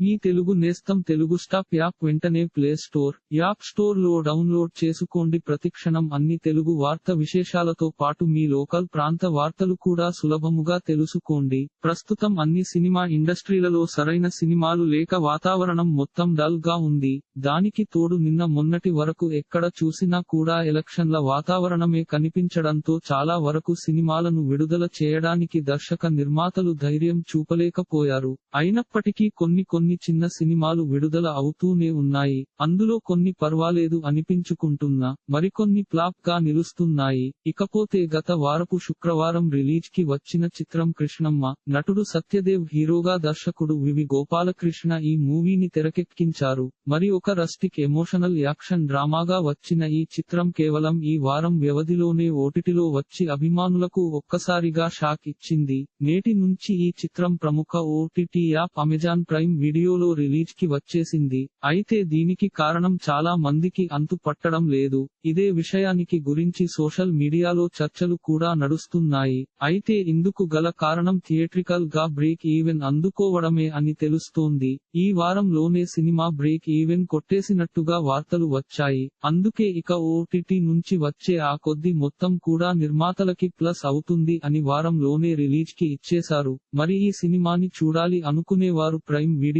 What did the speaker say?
మీ తెలుగు నేస్తం Telugu stop app వెంటనే play store app స్టోర్లో డౌన్లోడ్ చేసుకోండి. ప్రతిక్షణం అన్ని తెలుగు వార్త విశేషాలతో పాటు మీ లోకల్ ప్రాంత వార్తలు కూడా సులభముగా తెలుసుకోండి. ప్రస్తుతం అన్ని సినిమా ఇండస్ట్రీలలో సరైన సినిమాలు లేక వాతావరణం మొత్తం డల్గా ఉంది. దానికి తోడు నిన్న మొన్నటి వరకు ఎక్కడ చూసినా కూడా ఎలక్షన్ల వాతావరణమే కనిపించడంతో చాలా వరకు సినిమాలను విడుదల చేయడానికి దర్శక నిర్మాతలు ధైర్యం చూపలేకపోయారు. అయినప్పటికీ కొన్ని కొన్ని చిన్న సినిమాలు విడుదల అవుతూనే ఉన్నాయి. అందులో కొన్ని పర్వాలేదు అనిపించుకుంటున్నా మరికొన్ని ఫ్లాప్గా నిలుస్తున్నాయి. ఇకపోతే గత వారపు శుక్రవారం రిలీజ్కి వచ్చిన చిత్రం కృష్ణమ్మ నటుడు సత్యదేవ్ హీరోగా దర్శకుడు వివి గోపాలకృష్ణ ఈ మూవీని తెరకెక్కించారు. మరి ఒక రస్టిక్ ఎమోషనల్ యాక్షన్ డ్రామాగా వచ్చిన ఈ చిత్రం కేవలం ఈ వారం వ్యవధిలోనే ఓటిటిలో వచ్చి అభిమానులకు ఒక్కసారిగా షాక్ ఇచ్చింది. నేటి నుంచి ఈ చిత్రం ప్రముఖ ఓటిటి యాప్ అమెజాన్ ప్రైమ్ వీడియోలో రిలీజ్కి వచ్చేసింది. అయితే దీనికి కారణం చాలా మందికి అంతు పట్టడం లేదు. ఇదే విషయానికి గురించి సోషల్ మీడియాలో చర్చలు కూడా నడుస్తున్నాయి. అయితే ఇందుకు గల కారణం థియేట్రికల్గా బ్రేక్ ఈవెన్ అందుకోవడమే అని తెలుస్తోంది. ఈ వారంలోనే సినిమా బ్రేక్ ఈవెన్ కొట్టేసినట్టుగా వార్తలు వచ్చాయి. అందుకే ఇక ఓటీటీ నుంచి వచ్చే ఆ కొద్ది మొత్తం కూడా నిర్మాతలకి ప్లస్ అవుతుంది అని వారంలోనే రిలీజ్కి ఇచ్చేశారు. మరి ఈ సినిమాని చూడాలి అనుకునేవారు ప్రైమ్ వీడియో